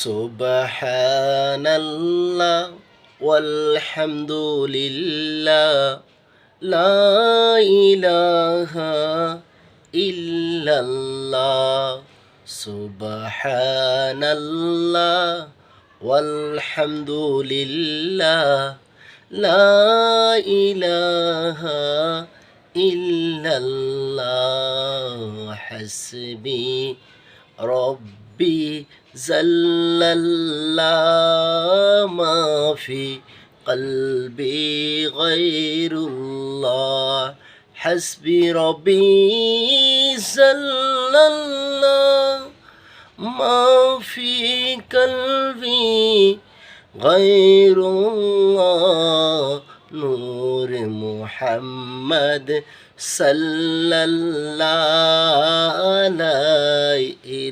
سبحان الله والحمد لله لا إله إلا الله سبحان الله والحمد لله لا إله إلا الله حسبي رب ربي زل الله ما في قلبي غير الله. حسبي ربي زل الله ما في قلبي غير الله. نور محمد صلى الله